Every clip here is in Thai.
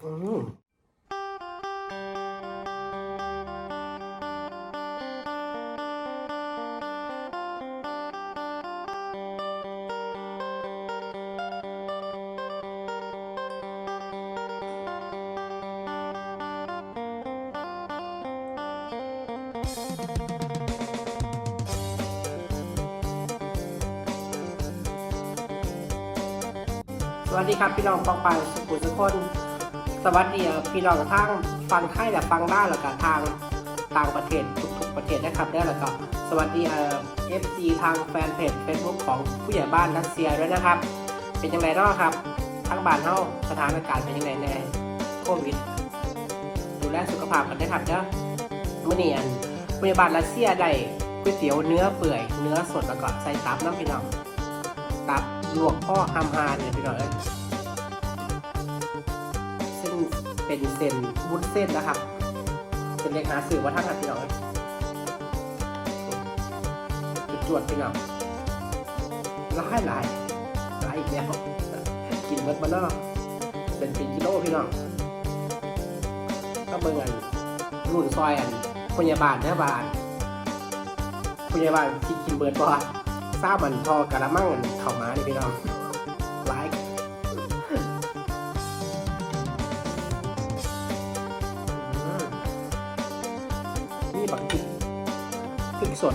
สวัสดีครับพี่น้องปองไปสุขุมสุขคน สวัสดีเออพี่น้องทางฟังไทยและฟังได้แล้วก็ทางต่างประเทศทุกๆประเทศนะครับได้แล้วก็สวัสดีเอ่อฟซีทางแฟนเพจ Facebook ของผู้ใหญ่บ้านรัสเซียด้วยนะครับ เป็นยังไงเนาะครับทางบ้านเฮาสถานการณ์เป็นยังไงในโควิดดูแลสุขภาพกันได้ครับเด้อมื่อนี้อันผู้ใหญ่บ้านรัสเซียได้ก๋วยเตี๋ยวเนื้อเปื่อยเนื้อสดแล้วก็ใส่ตับน้ำพี่น้องตับลวกพ่อฮามฮาเนี่ยพี่น้องเอ้ยซึ่ง เป็นเส้นวุ้นเส้นนะครับเส้นเล็กหาสื่อว่าท่านครับพี่น้องจุดจวดพี่น้องร้ายหลายหลายอีกแล้วกินเบิดมาเนาะเป็นป็นกิโลพี่น้องก็เบิ่งอันรุ่นซอยอันพยาบาลเด้อบานพยาบาลที่กินเบิดบ่ทราบมันพอกะละมังอันเข้ามานี่พี่น้อง ผักพริกพริกสด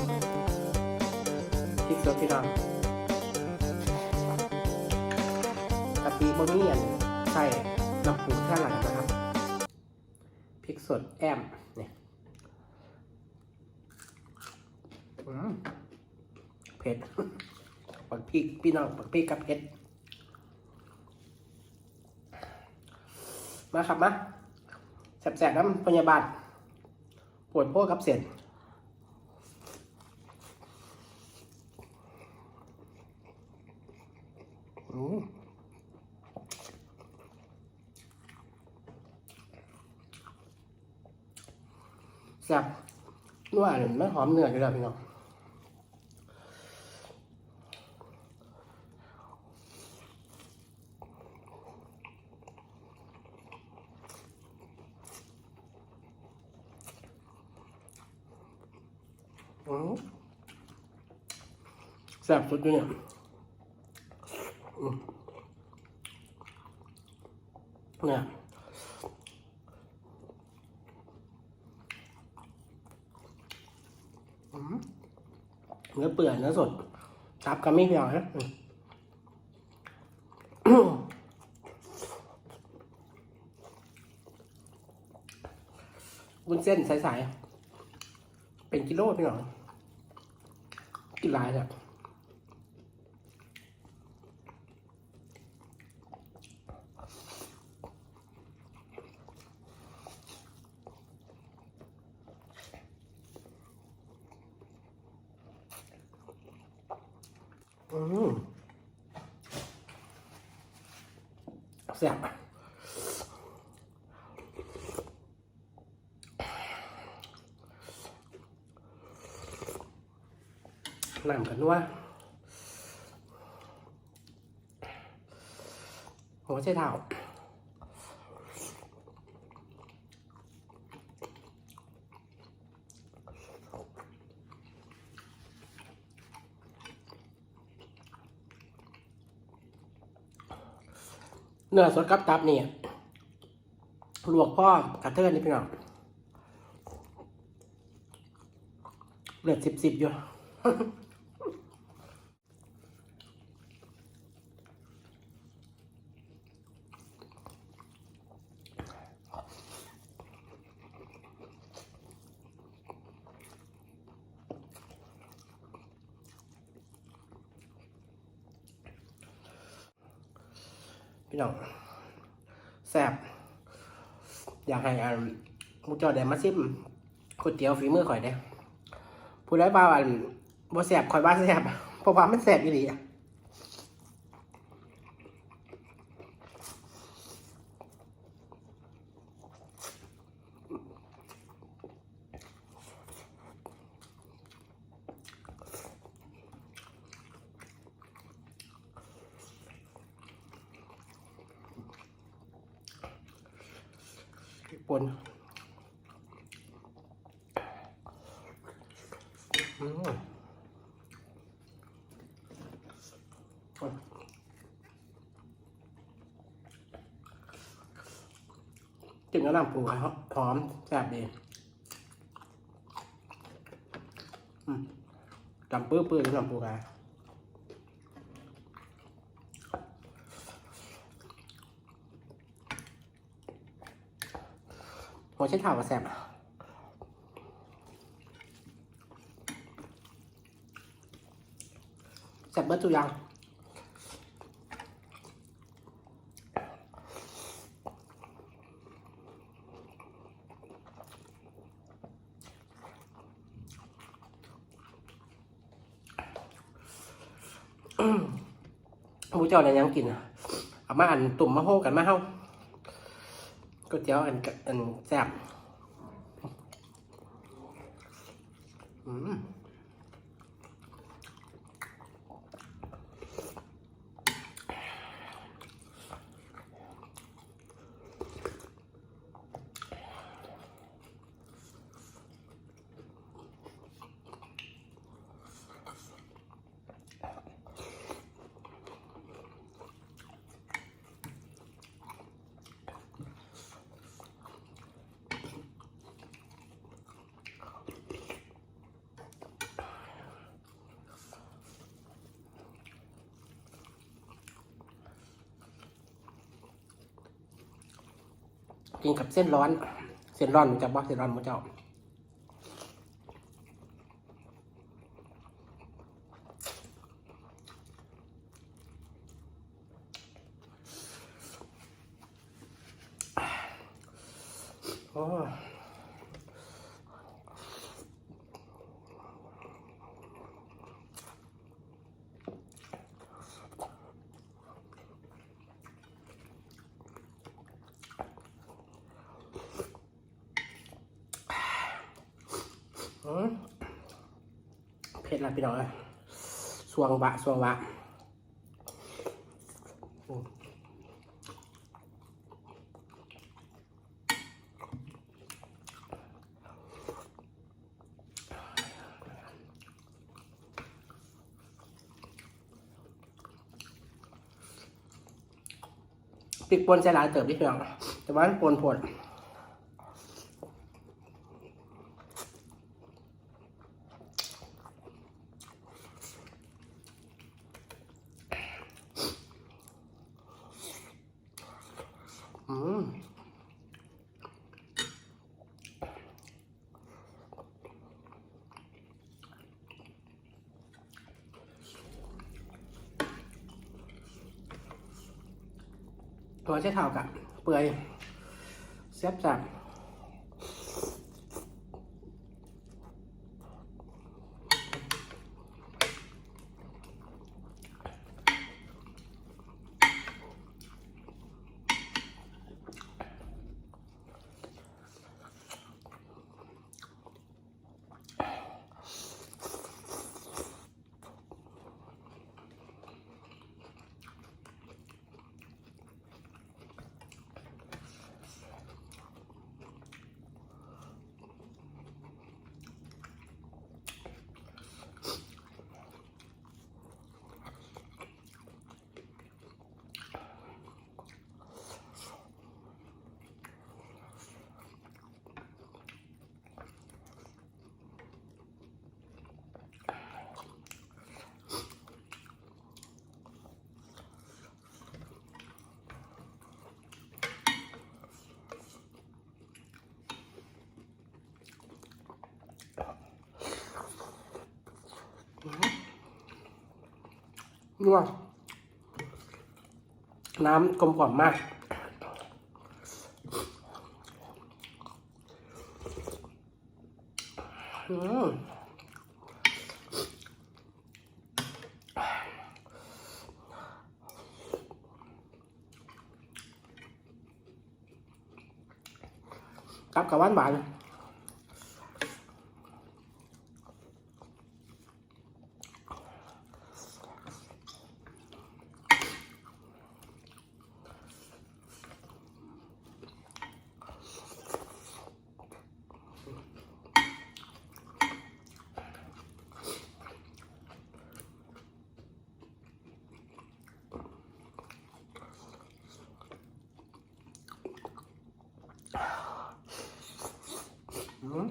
พริกสดพี่น้องกะปิบะหมี่อันใส่น้ำปูแค่หลังนะครับพริกสดแอมเนี่ยอืมเผ็ดปักพริกพี่น้องปักพริกกับเผ็ดมาครับมาแสบๆน้ำพยาบาล ปวดพวกกับเสียนแซ่บนัวเนี่ยไม่หอมเนื้ออยู่แล้วพี่น้อง แซ่บสุดอยู่เนี่ยเนี่ยเนื้อเปื่อยเนื้อสดตับก็ไม่เพียวนะวุ้นเส้นใสๆ เป็นกิโลพี่หน่อยกินหลายเนี่ยอืมแซ่ น้ำกันนัวหัวใช้เท้าเนื้อสดกับตับนี่ลวกพ่อกระเทินนี่พี่น้องเลือดสิบสิบอยู่ พี่น้องแซ่บอยากให้อันหมูจอแดงมาซิมก๋วยเตี๋ยวฝีมือข่อยเด้ผู้ใดบ่าอันบ่แซ่บข่อยบ่าแซ่บเพราะว่ามันแซ่บอีหลีอะ ปนอืมกินแล้วน้ำปูหอมแซ่บดีจำปื้อปื้อน้ำปูกา หัวเช่นถาวกับแซ่บอะแซ่บเบิร์ดตุยังหมูเจ้าอะไรยังกินอะเอามาอันตุ่มมาโฮกันมาเฮา ก๋วยเตี๋ยวอันกะอันแซ่บ กินกับเส้นร้อน เส้นร้อนรู้จักบ่เส้นร้อนมูเจ้า โอ้อืมเผ็ดละพี่น้องเอ้ยสวงบะสวงบะปิกปนใจหลายเติบดิพี่น้องแต่ว่ามันปนผล ตัวใช้เท้ากับเปื่อยเสียบจับ นัวน้ำกลมกล่อมมาก อืมกับกับหวานหวาน อืม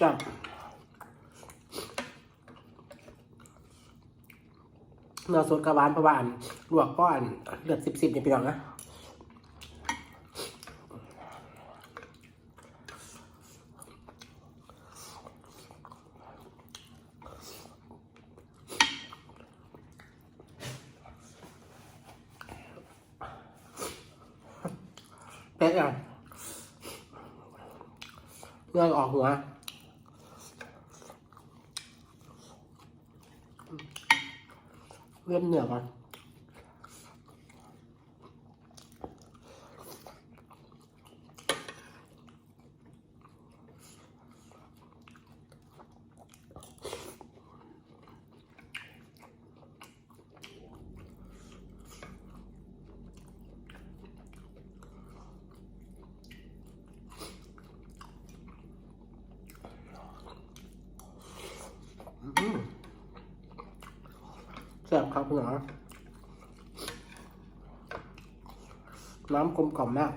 จับ เนื้อสดกระวานประวานลวกก้อนเลือดสิบสิบเนี่ยพี่น้องนะเป็ดอะเลือดออกหัว เลื่อนเหนือก่อน ซ่บครับพี่หนอน้ำกลมกล่อมมาก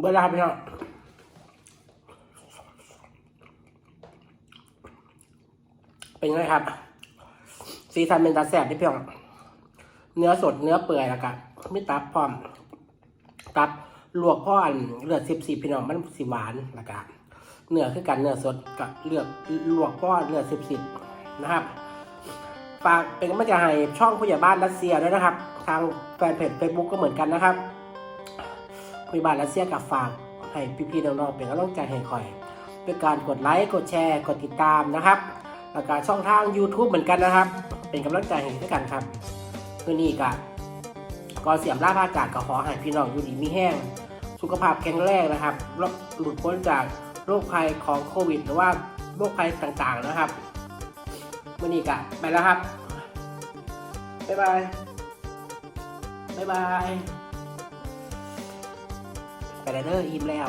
เบอร์ลาพี่น้องเป็นไงครับ สีสันเป็นตาแสบที่เพี่น้องเนื้อสดเนื้อเปื่อยแล้วกันไม่ตับพร้อม ตับลวกพ่ออันเลือดสิบสี่พี่น้องมันสีหวานแล้วกันเนื้อคือกันเนื้อสดกับเลือดลวกพ่อเลือดสิบสิบนะครับฝากเป็นกำลังใจให้ช่องผู้ใหญ่บ้านรัสเซียด้วยนะครับ ทางแฟนเพจเฟซบุ๊กก็เหมือนกันนะครับ คุยบานรัสเซียกับฝากให้พี่ๆน้องๆเป็นกำลังใจให้คอยด้วยการกดไลค์กดแชร์กดติดตามนะครับแล้วก็ช่องทาง YouTube เหมือนกันนะครับ เป็นกำลังใจให้ด้วยกันครับเพื่อนี้ก็ก่อนเสียมล่าพาจากก็ขอให้พี่น้องอยู่ดีมีแห้ง สุขภาพแข็งแรงนะครับล้วหลุดพ้นจากโรคภัยของโควิด หรือว่าโรคภัยต่างๆนะครับเมื่อนี้ก็ไปแล้วครับบ๊ายบายบ๊ายบาย แล้วเด้ออิ่มแล้ว